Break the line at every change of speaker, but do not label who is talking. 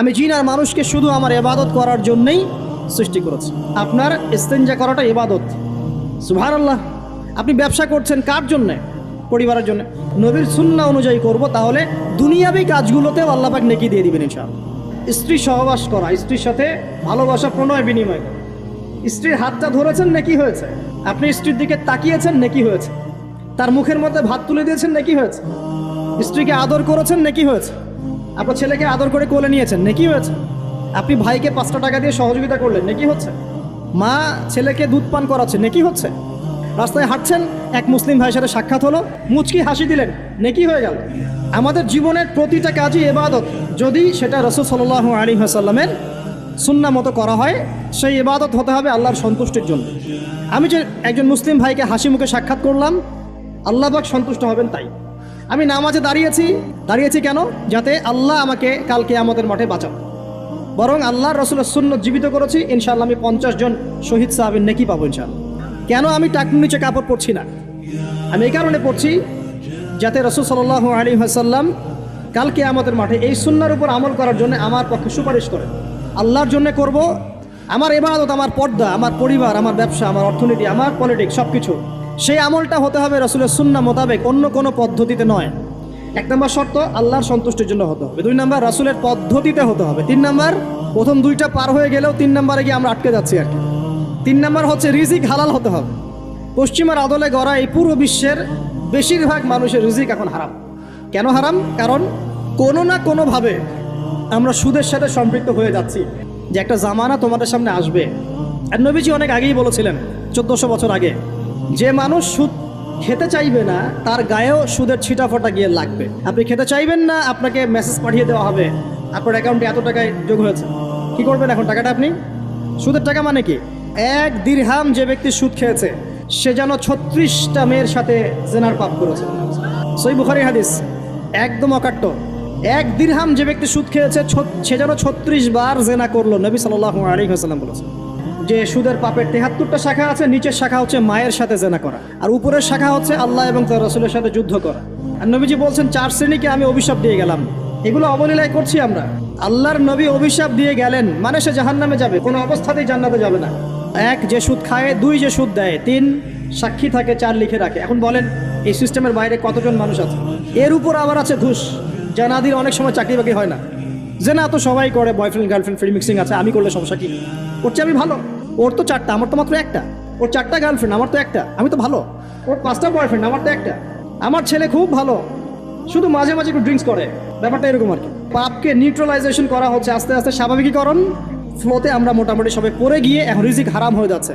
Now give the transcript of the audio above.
আমি জিন আর মানুষকে শুধু আমার এবাদত করার জন্যই সৃষ্টি করেছি। আপনার ইস্তেঞ্জা করাটা এবাদত সুভার আল্লাহ আপনি ব্যবসা করছেন কার জন্যে? পরিবারের জন্য। নবীর সুন্না অনুযায়ী করব তাহলে দুনিয়াবি কাজগুলোতেও আল্লাপাক নেকি দিয়ে দিবেন ইনশাআল্লাহ। স্ত্রী সহবাস করা, স্ত্রীর সাথে ভালোবাসা, প্রণয়, বিনিময় করা। স্ত্রীর হাতটা ধরেছেন নাকি হয়েছে? আপনি স্ত্রীর দিকে তাকিয়েছেন নাকি হয়েছে? তার মুখের মধ্যে ভাত তুলে দিয়েছেন নাকি হয়েছে? স্ত্রীকে আদর করেছেন নাকি হয়েছে? আপনার ছেলেকে আদর করে কোলে নিয়েছেন। নাকি হয়েছে? আপনি ভাইকে পাঁচটা টাকা দিয়ে সহযোগিতা করলেন, নাকি হচ্ছে? মা ছেলেকে দুধ পান করাচ্ছে, নাকি হচ্ছে? রাস্তায় হাঁটছেন, এক মুসলিম ভাইয়ের সাথে সাক্ষাৎ হলো, মুচকি হাসি দিলেন, নেকি হয়ে গেল। আমাদের জীবনের প্রতিটা কাজই এবাদত। যদি সেটা রসুল সাল্লাহ আলী হাসাল্লামের সুন্না মতো করা হয়, সেই ইবাদত হতে হবে আল্লাহর সন্তুষ্টির জন্য। আমি যে একজন মুসলিম ভাইকে হাসি মুখে সাক্ষাৎ করলাম আল্লাহবাক সন্তুষ্ট হবেন তাই। আমি নামাজে দাঁড়িয়েছি। দাঁড়িয়েছি কেন? যাতে আল্লাহ আমাকে কালকে আমাদের মাঠে বাঁচান। বরং আল্লাহ রসুলের শূন্য জীবিত করেছি ইনশাল্লাহ আমি পঞ্চাশ জন শহীদ সাহাবের নেকি পাবো ইনশাআল্লাহ। কেন আমি টাকুর নিচে কাপড় পরছি না? আমি এই কারণে পড়ছি যাতে রসুল সাল্লাহ আলী হাসাল্লাম কালকে আমাদের মাঠে এই সুন্নার উপর আমল করার জন্য আমার পক্ষে সুপারিশ করে। আল্লাহর জন্য করব। আমার এবাদত আমার পর্দা, আমার পরিবার, আমার ব্যবসা, আমার অর্থনীতি, আমার পলিটিক্স সব কিছু সেই আমলটা হতে হবে রসুলের সুন্না মোতাবেক, অন্য কোনো পদ্ধতিতে নয়। এক নম্বর শর্ত, আল্লাহর সন্তুষ্টির জন্য হতে হবে। দুই নম্বর, রাসুলের পদ্ধতিতে হতে হবে। তিন নম্বর, প্রথম দুইটা পার হয়ে গেলেও তিন নম্বরে গিয়ে আমরা আটকে যাচ্ছি আর কি। তিন নম্বর হচ্ছে, রিজিক হালাল হতে হবে। পশ্চিমার আদলে গড়া এই পুরো বিশ্বের বেশিরভাগ মানুষের রিজিক এখন হারাম। কেন হারাম? কারণ কোনো না কোনোভাবে আমরা সুদের সাথে সম্পৃক্ত হয়ে যাচ্ছি। যে একটা জামানা তোমাদের সামনে আসবে। আর নবীজি অনেক আগেই বলেছিলেন, চোদ্দোশো বছর আগে যে মানুষ সুদ খেতে চাইবে না, তার গায়েও সুদের ছিটাফোটা গিয়ে লাগবে। আপনি খেতে চাইবেন না, আপনাকে মেসেজ পাঠিয়ে দেওয়া হবে। আপনার অ্যাকাউন্টে এত টাকায় যোগ হয়েছে। কি করবেন এখন টাকাটা আপনি? সুদের টাকা মানে কি? এক দিরহাম যে ব্যক্তি সুদ খেয়েছে, সে যেন ছত্রিশটা মেয়ের সাথে জেনার পাপ করেছে। সই বুখারি হাদিস, একদম অকাট্য। এক দিরহাম যে ব্যক্তি সুদ খেয়েছে সে যেন ছত্রিশ বার জেনা করল, নবী সাল্লাহ আলী হাসাল্লাম বলেছে যে সুদের পাপের তেহাত্তরটা শাখা আছে, নিচের শাখা হচ্ছে মায়ের সাথে জেনা করা। আর উপরের শাখা হচ্ছে আল্লাহ এবং তার রসুলের সাথে যুদ্ধ করা। আর নবীজি বলছেন, চার শ্রেণীকে আমি অভিশাপ দিয়ে গেলাম। এগুলো অবলীলায় করছি আমরা। আল্লাহর নবী অভিশাপ দিয়ে গেলেন মানে সে জাহান্নামে যাবে, কোনো অবস্থাতেই জান্নাতে যাবে না। এক, যে সুদ খায়, দুই, যে সুদ দেয়। তিন, সাক্ষী থাকে, চার লিখে রাখে। এখন বলেন, এই সিস্টেমের বাইরে কতজন মানুষ আছে? এর উপর আবার আছে ঘুষ জানাদির অনেক সময় চাকরি বাকরি হয় না। যে না তো সবাই করে, বয়ফ্রেন্ড, গার্লফ্রেন্ড, ফ্রি মিক্সিং আছে, আমি করলে সমস্যা কি? করছি আমি ভালো। ওর তো চারটা, আমার তো মাত্র একটা। ওর চারটা গার্লফ্রেন্ড আমার তো একটা। আমি তো ভালো। ওর পাঁচটা বয়ফ্রেন্ড আমার তো একটা। আমার ছেলে খুব ভালো। শুধু মাঝে মাঝে একটু ড্রিঙ্কস করে। ব্যাপারটা এরকম আর কি। পাপকে নিউট্রালাইজেশন করা হচ্ছে আস্তে আস্তে স্বাভাবিকীকরণ। ফ্লোতে আমরা মোটামুটি সবাই পড়ে গিয়ে এখন রিজিক হারাম হয়ে যাচ্ছে।